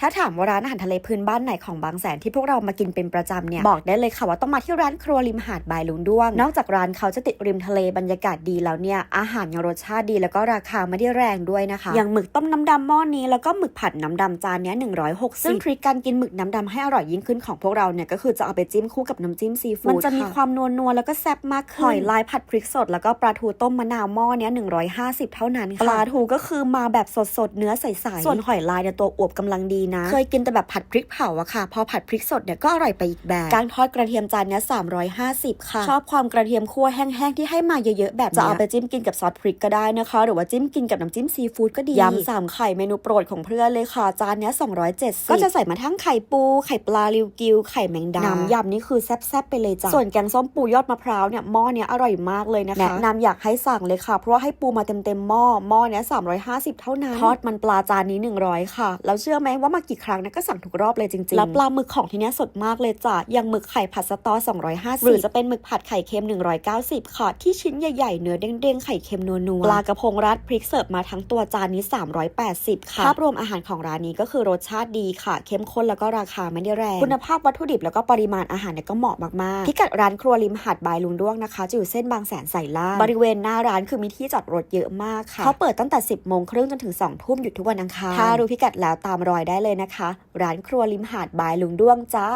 ถ้าถามว่าร้านอาหารทะเลพื้นบ้านไหนของบางแสนที่พวกเรามากินเป็นประจำเนี่ยบอกได้เลยค่ะว่าต้องมาที่ร้านครัวริมหาดบายลุงด้วง นอกจากร้านเขาจะติดริมทะเลบรรยากาศดีแล้วเนี่ยอาหารยังรสชาติดีแล้วก็ราคาไม่ได้แรงด้วยนะคะ อย่างหมึกต้มน้ำดำหม้อนี้แล้วก็หมึกผัดน้ำดำจานเนี้ย160ซึ่งทริคการกินหมึกน้ำดำให้อร่อยยิ่งขึ้นของพวกเราเนี่ยก็คือจะเอาไปจิ้มคู่กับน้ำจิ้มซีฟู้ดมันจะมีความนัวนัวๆแล้วก็แซ่บมากขึ้นหอยลายผัดพริกสด แล้วก็ปลาทูต้มมะนาวหม้อเนี้ย150เท่านั้นค่ะปลาทูก็คือมาแบบสดๆเนื้อใสๆส่วนหอยลายเนี่ยตัวอวบกำลังดีนะ เคยกินแต่แบบผัดพริกเผาอะค่ะ พอผัดพริกสดเนี่ยก็อร่อยไปอีกแบบการทอดกระเทียมจานเนี้ย350ค่ะ ชอบความกระเทียมคั่วแห้งๆที่ให้มาเยอะๆแบบเนี้ยจะเอาไปจิ้มกินกับซอสพริกก็ได้นะคะ หรือว่าจิ้มกินกับน้ำจิ้มซีฟู้ดก็ดียำสามไข่เมนูโปรดของเพื่อนเลยค่ะ จานเนี้ย270ก็จะใส่มาทั้งไข่ปูไข่ปลาริวกิวไข่แมงดาน้ำยำนี่คือแซ่บๆไปเลยจ้ะส่วนแกงส้มปูยอดมะพร้าวเนี่ยหม้อเนี้ยอร่อยมากเลยนะคะแนะนำอยากให้สั่งเลยค่ะ เพราะว่าให้ปูมาเต็มๆหม้อหม้อเนี้ย350เท่านั้นทอดมันปลาจานนี้100ค่ะแล้วเชื่อไหมว่ามากี่ครั้งเนี่ยก็สั่งทุกรอบเลยจริงๆ แล้วปลาหมึกของที่เนี้ยสดมากเลยจ้ะอย่างหมึกไข่ผัดสตอ 250 หรือจะเป็นหมึกผัดไข่เค็ม 190 ค่ะ ที่ชิ้นใหญ่ๆ เนื้อเด้งๆ ไข่เค็มนัวๆ ปลากระพงราดพริกเสิร์ฟมาทั้งตัวจานนี้ 380 ค่ะ ภาพรวมอาหารของร้านนี้ก็คือรสชาติดีค่ะ เข้มข้นแล้วก็ราคาไม่ได้แรง คุณภาพวัตถุดิบแล้วก็ปริมาณอาหารเนี่ยก็เหมาะมากๆ พิกัดร้านครัวริมหาดบายลุงด้วงนะคะจะอยู่เส้นบางแสนสายล่างบริเวณหน้าร้านคือมีที่จอดรถเยอะมากค่ะเขาเปิดตั้งแต่ 10โมงครึ่งจนถึง2ทุ่มหยุดทุกวันอังคารถ้ารู้พิกัดแล้วตามรอยได้เลยนะคะ ร้านครัวริมหาดบายลุงด้วงจ้า